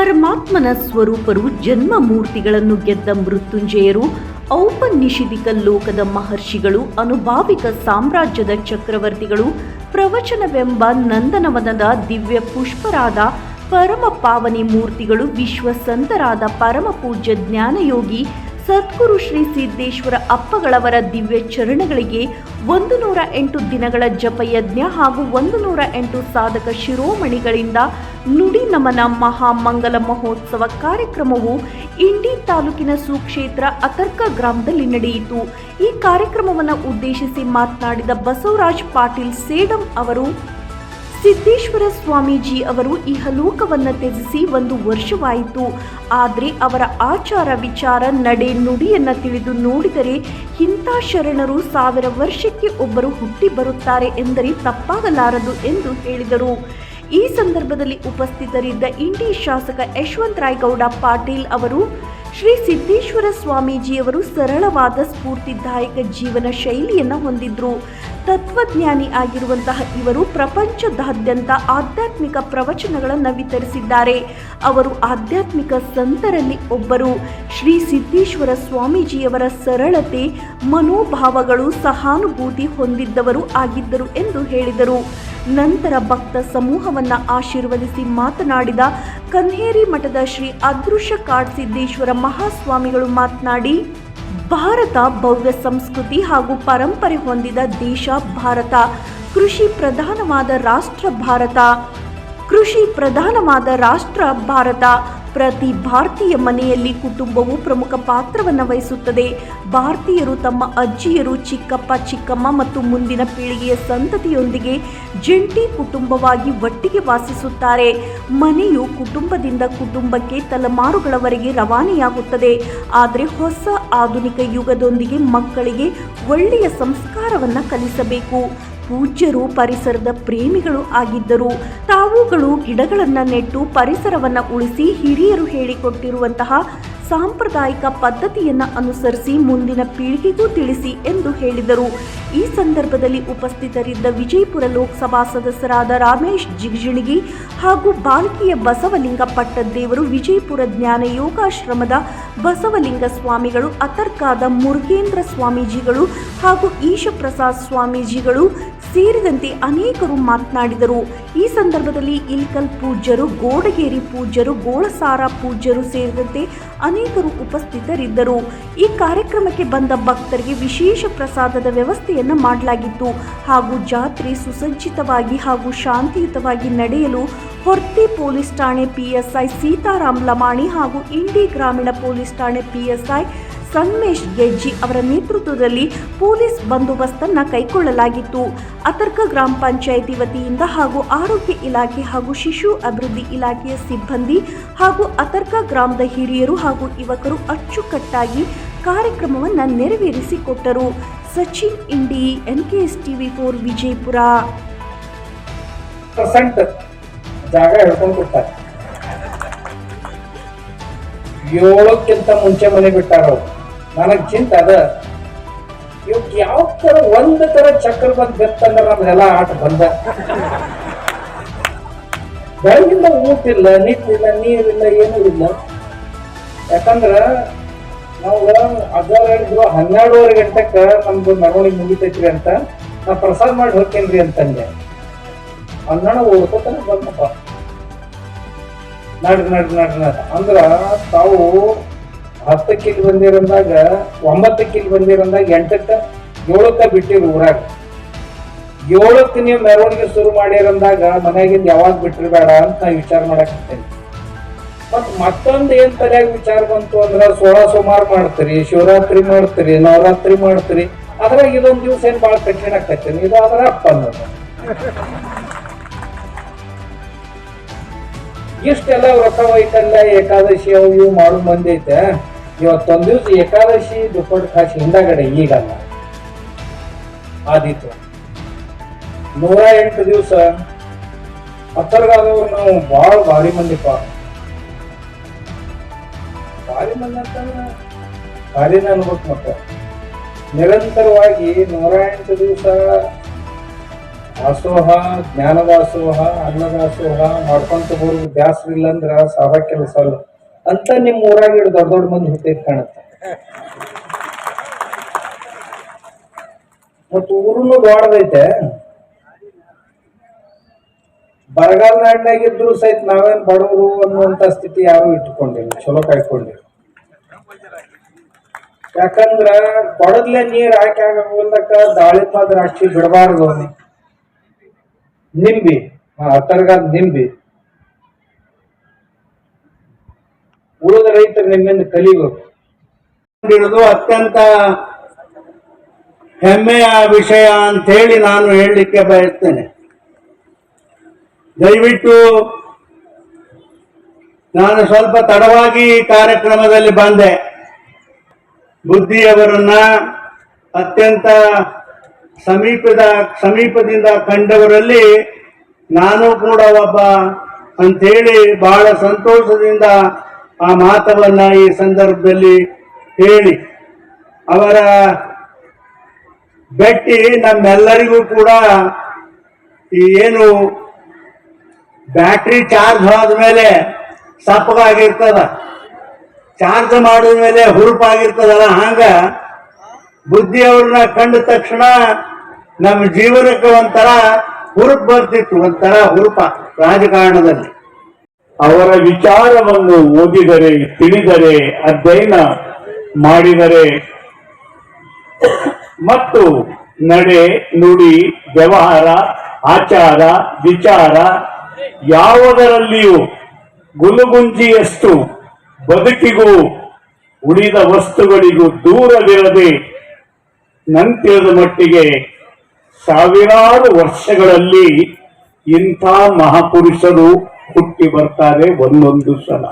ಪರಮಾತ್ಮನ ಸ್ವರೂಪರು ಜನ್ಮ ಮೂರ್ತಿಗಳನ್ನು ಗೆದ್ದ ಮೃತ್ಯುಂಜಯರು, ಔಪನಿಷಿದಿಕ ಲೋಕದ ಮಹರ್ಷಿಗಳು, ಅನುಭಾವಿಕ ಸಾಮ್ರಾಜ್ಯದ ಚಕ್ರವರ್ತಿಗಳು, ಪ್ರವಚನವೆಂಬ ನಂದನವನದ ದಿವ್ಯ ಪುಷ್ಪರಾದ ಪರಮ ಪಾವನಿ ಮೂರ್ತಿಗಳು, ವಿಶ್ವಸಂತರಾದ ಪರಮಪೂಜ್ಯ ಪರಮ ಪೂಜ್ಯ ಜ್ಞಾನಯೋಗಿ ಸದ್ಗುರು ಶ್ರೀ ಸಿದ್ದೇಶ್ವರ ಅಪ್ಪಗಳವರ ದಿವ್ಯ ಚರಣಗಳಿಗೆ ಒಂದು ನೂರ ಎಂಟು ದಿನಗಳ ಜಪಯಜ್ಞ ಹಾಗೂ ಒಂದು ನೂರ ಎಂಟು ಸಾಧಕ ಶಿರೋಮಣಿಗಳಿಂದ ನುಡಿ ನಮನ ಮಹಾಮಂಗಲ ಮಹೋತ್ಸವ ಕಾರ್ಯಕ್ರಮವು ಇಂಡಿ ತಾಲೂಕಿನ ಸುಕ್ಷೇತ್ರ ಅತರ್ಕ ಗ್ರಾಮದಲ್ಲಿ ನಡೆಯಿತು. ಈ ಕಾರ್ಯಕ್ರಮವನ್ನು ಉದ್ದೇಶಿಸಿ ಮಾತನಾಡಿದ ಬಸವರಾಜ್ ಪಾಟೀಲ್ ಸೇಡಂ ಅವರು ಸಿದ್ದೇಶ್ವರ ಸ್ವಾಮೀಜಿ ಅವರು ಇಹಲೋಕವನ್ನು ತ್ಯಜಿಸಿ ಒಂದು ವರ್ಷವಾಯಿತು. ಆದರೆ ಅವರ ಆಚಾರ ವಿಚಾರ, ನಡೆ ನುಡಿಯನ್ನು ತಿಳಿದು ನೋಡಿದರೆ ಇಂಥ ಶರಣರು ಸಾವಿರ ವರ್ಷಕ್ಕೆ ಒಬ್ಬರು ಹುಟ್ಟಿ ಬರುತ್ತಾರೆ ಎಂದರೆ ತಪ್ಪಾಗಲಾರದು ಎಂದು ಹೇಳಿದರು. ಈ ಸಂದರ್ಭದಲ್ಲಿ ಉಪಸ್ಥಿತರಿದ್ದ ಇಂಡಿ ಶಾಸಕ ಯಶವಂತ ರಾಯಗೌಡ ಪಾಟೀಲ್ ಅವರು ಶ್ರೀ ಸಿದ್ದೇಶ್ವರ ಸ್ವಾಮೀಜಿಯವರು ಸರಳವಾದ ಸ್ಫೂರ್ತಿದಾಯಕ ಜೀವನ ಶೈಲಿಯನ್ನು ಹೊಂದಿದ್ರು. ತತ್ವಜ್ಞಾನಿ ಆಗಿರುವಂತಹ ಇವರು ಪ್ರಪಂಚದಾದ್ಯಂತ ಆಧ್ಯಾತ್ಮಿಕ ಪ್ರವಚನಗಳನ್ನು ವಿತರಿಸಿದ್ದಾರೆ. ಅವರು ಆಧ್ಯಾತ್ಮಿಕ ಸಂತರಲ್ಲಿ ಒಬ್ಬರು. ಶ್ರೀ ಸಿದ್ದೇಶ್ವರ ಸ್ವಾಮೀಜಿಯವರ ಸರಳತೆ, ಮನೋಭಾವಗಳು, ಸಹಾನುಭೂತಿ ಹೊಂದಿದ್ದವರು ಆಗಿದ್ದರು ಎಂದು ಹೇಳಿದರು. ನಂತರ ಭಕ್ತ ಸಮೂಹವನ್ನ ಆಶೀರ್ವದಿಸಿ ಮಾತನಾಡಿದ ಕನ್ಹೇರಿ ಮಠದ ಶ್ರೀ ಅದೃಶ್ಯ ಕಾಡ್ಸಿದ್ದೇಶ್ವರ ಮಹಾಸ್ವಾಮಿಗಳು ಮಾತನಾಡಿ, ಭಾರತ ಭವ್ಯ ಸಂಸ್ಕೃತಿ ಹಾಗೂ ಪರಂಪರೆ ಹೊಂದಿದ ದೇಶ ಭಾರತ, ಕೃಷಿ ಪ್ರಧಾನವಾದ ರಾಷ್ಟ್ರ ಭಾರತ, ಕೃಷಿ ಪ್ರಧಾನವಾದ ರಾಷ್ಟ್ರ ಭಾರತ. ಪ್ರತಿ ಭಾರತೀಯ ಮನೆಯಲ್ಲಿ ಕುಟುಂಬವು ಪ್ರಮುಖ ಪಾತ್ರವನ್ನು ವಹಿಸುತ್ತದೆ. ಭಾರತೀಯರು ತಮ್ಮ ಅಜ್ಜಿಯರು, ಚಿಕ್ಕಪ್ಪ, ಚಿಕ್ಕಮ್ಮ ಮತ್ತು ಮುಂದಿನ ಪೀಳಿಗೆಯ ಸಂತತಿಯೊಂದಿಗೆ ಜಂಟಿ ಕುಟುಂಬವಾಗಿ ಒಟ್ಟಿಗೆ ವಾಸಿಸುತ್ತಾರೆ. ಮನೆಯು ಕುಟುಂಬದಿಂದ ಕುಟುಂಬಕ್ಕೆ ತಲೆಮಾರುಗಳವರೆಗೆ ರವಾನೆಯಾಗುತ್ತದೆ. ಆದರೆ ಹೊಸ ಆಧುನಿಕ ಯುಗದೊಂದಿಗೆ ಮಕ್ಕಳಿಗೆ ಒಳ್ಳೆಯ ಸಂಸ್ಕಾರವನ್ನು ಕಲಿಸಬೇಕು. ಪೂಜ್ಯರು ಪರಿಸರದ ಪ್ರೇಮಿಗಳು ಆಗಿದ್ದರು. ತಾವುಗಳು ಗಿಡಗಳನ್ನು ನೆಟ್ಟು ಪರಿಸರವನ್ನು ಉಳಿಸಿ ಹಿರಿಯರು ಹೇಳಿಕೊಟ್ಟಿರುವಂತಹ ಸಾಂಪ್ರದಾಯಿಕ ಪದ್ಧತಿಯನ್ನು ಅನುಸರಿಸಿ ಮುಂದಿನ ಪೀಳಿಗೆಗೂ ತಿಳಿಸಿ ಎಂದು ಹೇಳಿದರು. ಈ ಸಂದರ್ಭದಲ್ಲಿ ಉಪಸ್ಥಿತರಿದ್ದ ವಿಜಯಪುರ ಲೋಕಸಭಾ ಸದಸ್ಯರಾದ ರಮೇಶ್ ಜಿಗಜಿಣಗಿ ಹಾಗೂ ಬಾಲಕಿಯ ಬಸವಲಿಂಗ ಪಟ್ಟದ್ದೇವರು ವಿಜಯಪುರ ಜ್ಞಾನ ಯೋಗಾಶ್ರಮದ ಬಸವಲಿಂಗ ಸ್ವಾಮಿಗಳು ಅತರ್ಕಾದ ಮುರುಗೇಂದ್ರ ಸ್ವಾಮೀಜಿಗಳು ಹಾಗೂ ಈಶಪ್ರಸಾದ್ ಸ್ವಾಮೀಜಿಗಳು ಸೇರಿದಂತೆ ಅನೇಕರು ಮಾತನಾಡಿದರು. ಈ ಸಂದರ್ಭದಲ್ಲಿ ಇಲ್ಕಲ್ ಪೂಜ್ಯರು, ಗೋಡಗೇರಿ ಪೂಜ್ಯರು, ಗೋಳಸಾರ ಪೂಜ್ಯರು ಸೇರಿದಂತೆ ಅನೇಕರು ಉಪಸ್ಥಿತರಿದ್ದರು. ಈ ಕಾರ್ಯಕ್ರಮಕ್ಕೆ ಬಂದ ಭಕ್ತರಿಗೆ ವಿಶೇಷ ಪ್ರಸಾದದ ವ್ಯವಸ್ಥೆಯನ್ನು ಮಾಡಲಾಗಿತ್ತು ಹಾಗೂ ಜಾತ್ರೆ ಸುಸಜ್ಜಿತವಾಗಿ ಹಾಗೂ ಶಾಂತಿಯುತವಾಗಿ ನಡೆಯಲು ಹೊರ್ತಿ ಪೊಲೀಸ್ ಠಾಣೆ ಪಿಎಸ್ಐ ಸೀತಾರಾಮ್ ಲಮಾಣಿ ಹಾಗೂ ಇಂಡಿ ಗ್ರಾಮೀಣ ಪೊಲೀಸ್ ಠಾಣೆ ಪಿಎಸ್ಐ ಸಂಗಮೇಶ್ ಗೆಜ್ಜಿ ಅವರ ನೇತೃತ್ವದಲ್ಲಿ ಪೊಲೀಸ್ ಬಂದೋಬಸ್ತನ್ನು ಕೈಗೊಳ್ಳಲಾಗಿತ್ತು. ಅತರ್ಕ ಗ್ರಾಮ ಪಂಚಾಯಿತಿ ವತಿಯಿಂದ ಹಾಗೂ ಆರೋಗ್ಯ ಇಲಾಖೆ ಹಾಗೂ ಶಿಶು ಅಭಿವೃದ್ಧಿ ಇಲಾಖೆಯ ಸಿಬ್ಬಂದಿ ಹಾಗೂ ಅತರ್ಕ ಗ್ರಾಮದ ಹಿರಿಯರು ಹಾಗೂ ಯುವಕರು ಅಚ್ಚುಕಟ್ಟಾಗಿ ಕಾರ್ಯಕ್ರಮವನ್ನು ನೆರವೇರಿಸಿಕೊಟ್ಟರು. Sachin, Indi N K S TV four Vijayapura. Percent ಜಾಗ ಕೊಡ್ತಾರೆ ಏಳಕ್ಕಿಂತ ಮುಂಚೆ ಮನೆ ಬಿಟ್ಟಾರ ಚಿಂತ ಅದ. ಇವಕ್ ಯಾವ ತರ ಒಂದ್ ತರ ಚಕ್ರ ಬಂದ್ ಬೆತ್ತಂದ್ರ ನಮ್ದೆಲ್ಲ ಆಟ ಬಂದ. ಬೆಳಗಿಂದ ಊಟ ಇಲ್ಲ ನಿಟ್ಟಿಲ್ಲ ನೀರಿಲ್ಲ, ಏನೂ ಇಲ್ಲ. ಯಾಕಂದ್ರ ನಾವು ಅದರ ಹೇಳಿದ್ರು ಹನ್ನೆರಡುವರೆ ಗಂಟೆಕ ನಮ್ದು ಮೆರವಣಿಗೆ ಮುಗಿತೈತ್ರಿ ಅಂತ ನಾ ಪ್ರಸಾದ ಮಾಡಿ ಹೋಗ್ತೇನ್ರಿ ಅಂತಂದೆ. ಹನ್ನೆರಡು ಓದ್ಕೋತಾನೆ ಬಂದಪ್ಪ ನಡ್ರಿ ನಡ್ರಿ ನಡ್ರಿ ನಡ್ರಿ ಅಂದ್ರ ತಾವು ಹತ್ತಕ್ಕೆ ಇಲ್ಲಿ ಬಂದಿರಂದಾಗ ಒಂಬತ್ತಕ್ಕೆ ಇಲ್ಲಿ ಬಂದಿರಂದಾಗ ಎಂಟಕ್ಕ, ಏಳಕ್ಕ ಬಿಟ್ಟಿರು ಊರಾಗ. ಏಳಕ್ಕೆ ನೀವು ಮೆರವಣಿಗೆ ಶುರು ಮಾಡಿರಂದಾಗ ಮನೆಯಾಗಿಂದ ಯಾವಾಗ ಬಿಟ್ಟಿರ್ಬೇಡ ಅಂತ ನಾ ವಿಚಾರ ಮಾಡಕತ್ತೇನೆ. ಮತ್ ಮತ್ತೊಂದು ಏನ್ ತಲೆಯಾಗ ವಿಚಾರ ಬಂತು ಅಂದ್ರ ಸೋಳ ಸೋಮಾರ್ ಮಾಡ್ತೀರಿ, ಶಿವರಾತ್ರಿ ಮಾಡ್ತೀರಿ, ನವರಾತ್ರಿ ಮಾಡ್ತೀರಿ, ಅದ್ರಾಗ ಇದೊಂದ್ ದಿವ್ಸ ಏನ್ ಬಾಳ ಕಠಿಣ ಆಕೈತಿ ಇದು ಅದ್ರ ಅಪ್ಪ ಇಷ್ಟೆಲ್ಲ ವ್ರತ ವೈಕಲ್ಯ ಏಕಾದಶಿ ಅವು ಇವು ಮಾಡೋ ಮಂದಿ ಐತೆ. ಇವತ್ತೊಂದ್ ದಿವ್ಸ ಏಕಾದಶಿ ದುಪ್ಪಟ್ಟು ಕಾಶಿ ಹಿಂದಗಡೆ ಈಗಲ್ಲ ಆದಿತ್ತು ನೂರ ಎಂಟು ದಿವಸ. ಹತ್ತರ್ಗಾದವ್ರು ನಾವು ಭಾಳ ಭಾರಿ ಮಂದಿಪ್ಪ. ಭಾರಿ ಮಂದಿ ಅನುಭವಕ್ಕೆ ಮತ್ತೆ ನಿರಂತರವಾಗಿ ನೂರ ಎಂಟು ದಿವಸ ದಾಸೋಹ ಜ್ಞಾನದಾಸೋಹ ಅನ್ನದಾಸೋಹ ಮಾಡ್ಕೊಂತ ಬರೋದು ಬ್ಯಾಸ್ರ ಅಂದ್ರ ಸಾಧ ಕೆಲಸ ಅಲ್ಲ ಅಂತ ನಿಮ್ಮ ಊರಾಗ ಹಿಡಿದು ದೊಡ್ಡ ದೊಡ್ಡ ಮಂದಿ ಹುಟ್ಟಿ ಕಾಣುತ್ತೆ ಮತ್ತು ಊರುನು ದೊಡ್ಡದೈತೆ ಬರಗಾಲ ನಾಡಿನಾಗಿದ್ರು ಸಹಿತ ನಾವೇನ್ ಬಡವರು ಅನ್ನುವಂತ ಸ್ಥಿತಿ ಯಾರು ಇಟ್ಕೊಂಡಿಲ್ಲ ಚಲೋ ಕಾಯ್ಕೊಂಡಿಲ್ಲ ಯಾಕಂದ್ರ ಕೊಡದ್ಲೆ ನೀರ್ ಹಾಕಿ ಆಗಕ್ಕ ದಾಳಿಂಬ ದ್ರಾಕ್ಷಿ ಬಿಡಬಾರ್ದು ನಿಂಬಿ ಹತ್ತರ್ಗಾದ ನಿಂಬಿ. ಉಳಿದ ರೈತರು ನಿಮ್ಮಿಂದ ಕಲಿಬೇಕು. ಅತ್ಯಂತ ಹೆಮ್ಮೆಯ ವಿಷಯ ಅಂತ ಹೇಳಿ ನಾನು ಹೇಳಲಿಕ್ಕೆ ಬಯಸ್ತೇನೆ. ದಯವಿಟ್ಟು ನಾನು ಸ್ವಲ್ಪ ತಡವಾಗಿ ಕಾರ್ಯಕ್ರಮದಲ್ಲಿ ಬಂದೆ. ಬುದ್ಧಿಯವರನ್ನ ಅತ್ಯಂತ ಸಮೀಪದ, ಸಮೀಪದಿಂದ ಕಂಡವರಲ್ಲಿ ನಾನು ಕೂಡ ಒಬ್ಬ ಅಂಥೇಳಿ ಬಹಳ ಸಂತೋಷದಿಂದ ಆ ಮಾತವನ್ನ ಈ ಸಂದರ್ಭದಲ್ಲಿ ಹೇಳಿ. ಅವರ ಭೇಟಿ ನಮ್ಮೆಲ್ಲರಿಗೂ ಕೂಡ ಈ ಏನು ಬ್ಯಾಟ್ರಿ ಚಾರ್ಜ್ ಆದ್ಮೇಲೆ ಸಪ್ಪಗಾಗಿರ್ತದ. ಚಾರ್ಜ್ ಮಾಡಿದ ಮೇಲೆ ಹುರುಪಾಗಿರ್ತದಲ್ಲ ಹಂಗ ಬುದ್ಧಿ ಅವ್ರನ್ನ ಕಂಡ ತಕ್ಷಣ ನಮ್ಮ ಜೀವನಕ್ಕೆ ಒಂಥರ ಹುರುಪು ಬರ್ತಿತ್ತು, ಒಂಥರ ಹುರುಪ ರಾಜಕಾರಣದಲ್ಲಿ. ಅವರ ವಿಚಾರವನ್ನು ಓದಿದರೆ, ತಿಳಿದರೆ, ಅಧ್ಯಯನ ಮಾಡಿದರೆ ಮತ್ತು ನಡೆ, ನುಡಿ, ವ್ಯವಹಾರ, ಆಚಾರ, ವಿಚಾರ ಯಾವುದರಲ್ಲಿಯೂ ಗುಲುಗುಂಜಿಯಷ್ಟು ಬದುಕಿಗೂ ಉಳಿದ ವಸ್ತುಗಳಿಗೂ ದೂರವಿರದೆ ನಂತಿರದ ಮಟ್ಟಿಗೆ ಸಾವಿರಾರು ವರ್ಷಗಳಲ್ಲಿ ಇಂಥ ಮಹಾಪುರುಷರು ಹುಟ್ಟಿ ಬರ್ತಾರೆ ಒಂದೊಂದು ಸಲ.